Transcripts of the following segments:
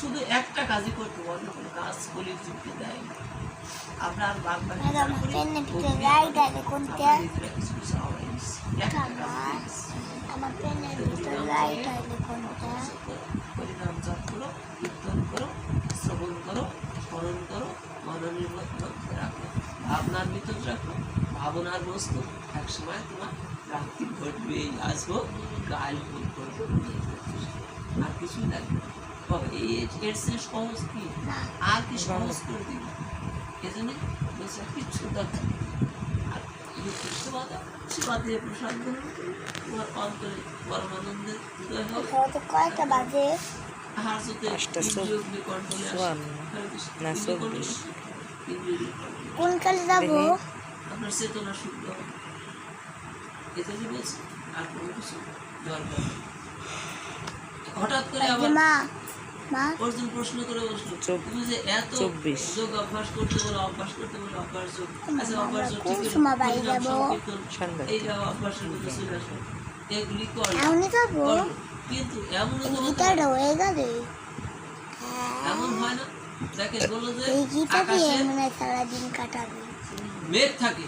শুধু একটা কাজই করতে অন্য কোনো কাজ কলির যুক্তি দেয়। আমরা আর করি? আপনার আছে কোনটা? পরিণাম জপ করো কীর্তন করো শ্রবণ করো স্মরণ করো মননের মধ্যে রাখো। ভাবনার ভিতর রাখো ভাবনার বস্তু এক সময় তোমার প্রাপ্তি ঘটবে আজ হোক কাল হোক ঘটবে আর কিছুই লাগবে বাবা, এর সে সহজ কি আর কি সহজ করে দিবি এজন্য বলছে কিচ্ছু দরকার আর সেবা সেবা দিয়ে প্রসাদ গ্রহণ করো তোমার অন্তরে পরমানন্দের কয়টা বাজে? যদি। কোন কালে যাব? আপনার চেতনা শুদ্ধ এটাই বলছি আর কোনো কিছু দরকার। হঠাৎ করে আবার মা মা? অর্জুন প্রশ্ন করে বসল তুমি যে এত যোগ অভ্যাস করতে বলো অভ্যাস করতে বলো অভ্যাস যোগ। আচ্ছা অভ্যাস যোগ ঠিক অভ্যাসের মধ্যে চলে আসলো এগুলি করল। কিন্তু এমন তো হতে এমন হয় না? যে আকাশে সারাদিন কাটাবে। মেঘ থাকে।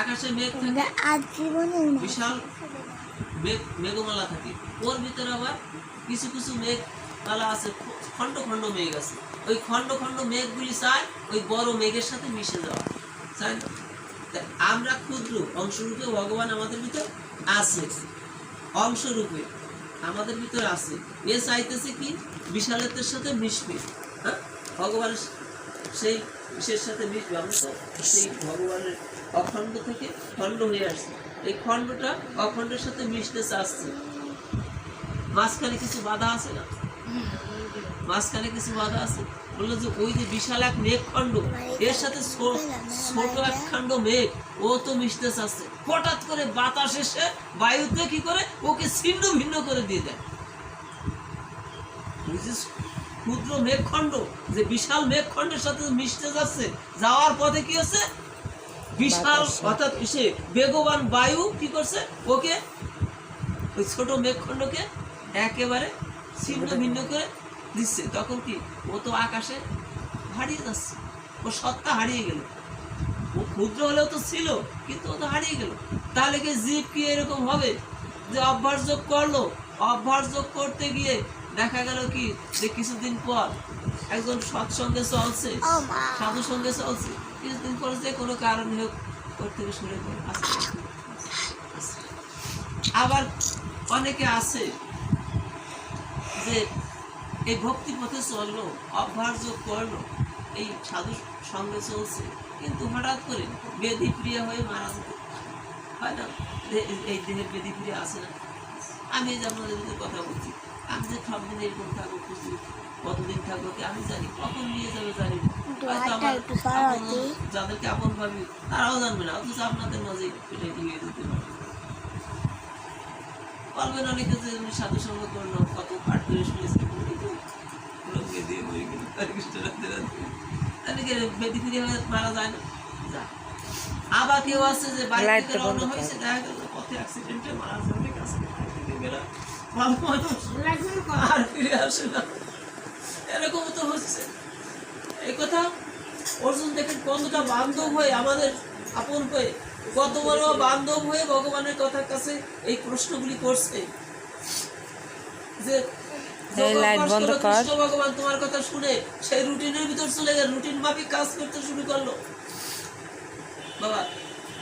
আকাশে মেঘ থাকে। আজ জীবনে বিশাল মেঘ মেঘমালা থাকে। ওর ভিতরে আবার কিছু কিছু মেঘ মালা আছে খণ্ড খণ্ড মেঘ আছে। ওই খণ্ড খণ্ড মেঘগুলি চায় ওই বড় মেঘের সাথে মিশে যাওয়া। চায় না? আমরা ক্ষুদ্র, অংশরূপে ভগবান আমাদের ভিতর আছে। অংশরূপে আমাদের ভিতরে আছে। এ চাইতেছে কি? বিশালত্বের সাথে মিশবে। হ্যাঁ? ভগবান সেই বিশের সাথে মিশবে। আমরা তো সেই ভগবানের অখণ্ড থেকে খণ্ড হয়ে আসছে। এই খণ্ডটা অখণ্ডের সাথে মিশতে চাচ্ছে। মাঝখানে কিছু বাধা আছে না? মাঝখানে কিছু বাধা আছে? বলল যে ওই যে বিশাল এক মেঘ খণ্ড এর সাথে ছোট এক খণ্ড মেঘ ও তো মিশতে চাচ্ছে। হঠাৎ করে বাতাস এসে বায়ুতে কি করে? ওকে ছিন্ন ভিন্ন করে দিয়ে দেয়। ক্ষুদ্র মেঘখণ্ড যে বিশাল মেঘখণ্ডের সাথে মিশতে যাচ্ছে যাওয়ার পথে কি হচ্ছে? বিশাল। অর্থাৎ সে বেগবান বায়ু কি করছে? ওকে ওই ছোট মেঘখণ্ডকে একেবারে ছিন্ন ভিন্ন করে দিচ্ছে। তখন কি? ও তো আকাশে হারিয়ে যাচ্ছে। ও সত্তা হারিয়ে গেল। ও ক্ষুদ্র হলেও তো ছিল কিন্তু ও তো হারিয়ে গেল। তাহলে কি জীব কি এরকম হবে যে অভ্যাস যোগ করল? অভ্যাস যোগ করতে গিয়ে দেখা গেল কি? যে কিছুদিন পর একজন সৎসঙ্গে চলছে সাধু সঙ্গে চলছে। কিছুদিন পর যে কোনো কারণে হোক ওর থেকে সরে পড়ে আস্তে। আবার অনেকে আছে যে এই ভক্তি পথে চলল অভ্যাস করল এই সাধু সঙ্গে চলছে। কিন্তু হঠাৎ করে বেদি প্রিয় হয়ে মারা যেতে হয় না? এই দেহের বেদি প্রিয় আসে না। আমি এই যে কথা বলছি আমি যে সব দিন এরকম থাকব খুশি কতদিন থাকব কি আমি জানি কখন নিয়ে যাবে জানি যাদেরকে আপন ভাবি তারাও জানবে না অথচ আপনাদের মাঝে এটা হয়ে যেতে পারে বলবেন অনেকে যে সাধু সঙ্গ করল কত পাঠ করে শুনেছি লোককে দিয়ে বই গেল কৃষ্ণ রাধে তাহলে বেদি ফিরে হয়ে মারা যায় না। আবার কেউ আছে যে বাড়ি থেকে রওনা হয়েছে দেখা গেল পথে অ্যাক্সিডেন্টে মারা যায়। ভালো মানুষ আর ফিরে আসে না। এরকম তো হচ্ছে। এই কথা অর্জুন দেখেন কতটা বান্ধব হয়ে আমাদের আপন হয়ে কত বড় বান্ধব হয়ে ভগবানের কথার কাছে এই প্রশ্নগুলি করছে। যে ভগবান তোমার কথা শুনে সেই রুটিনের ভিতর চলে গেল রুটিন মাফিক কাজ করতে শুরু করল। বাবা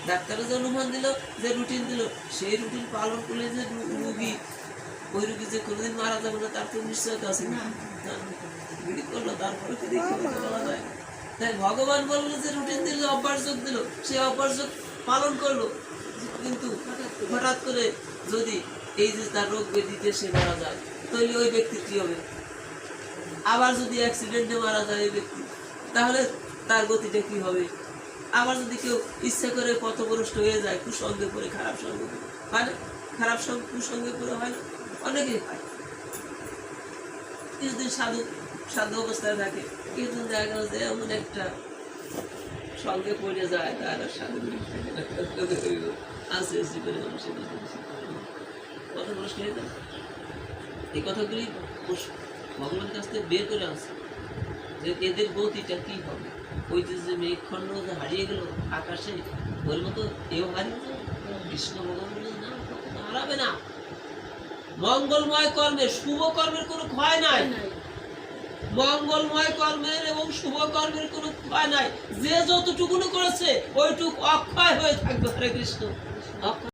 ডাক্তারও যে অনুমান দিল যে রুটিন দিল সেই রুটিন পালন করলে যে রুগী ওই রুগী যে কোনোদিন মারা যাবে না তার তো নিশ্চয়তা আছে। না। করল তারপরে কি দেখি বলা যায়। তাই ভগবান বলল যে রুটিন দিল অভ্যাস যোগ দিল সেই অভ্যাস যোগ পালন করল। কিন্তু হঠাৎ করে যদি এই যে তার রোগ ব্যাধিতে সে মারা যায়, তাহলে ওই ব্যক্তির কি হবে? আবার যদি অ্যাক্সিডেন্টে মারা যায় ওই ব্যক্তি, তাহলে তার গতিটা কি হবে? আবার যদি কেউ ইচ্ছে করে পথভ্রষ্ট হয়ে যায় কুসঙ্গে পড়ে, খারাপ সঙ্গে হয় না? খারাপ সঙ্গ, কুসঙ্গে পড়ে হয় না? অনেকেই হয়। কিছুদিন সাধু সাধু অবস্থায় থাকে, কিছুদিন দেখা গেল যে এমন একটা সঙ্গে পড়ে যায়, তার করে মানুষের পথভ্রষ্ট হয়ে যায় এই কথাগুলি ভগবানের কাছ থেকে বের করে আনছে। যে এদের গতিটা কি হবে? ওই যে যে মেঘখণ্ড যে হারিয়ে গেল আকাশে, ওর মতো এও হারিয়ে যাবে কৃষ্ণ ভগবান না, হারাবে না। মঙ্গলময় কর্মের, শুভ কর্মের কোনো ক্ষয় নাই। মঙ্গলময় কর্মের এবং শুভ কর্মের কোনো ক্ষয় নাই। যে যতটুকুনো করেছে, ওইটুক অক্ষয় হয়ে থাকবে, হরে কৃষ্ণ।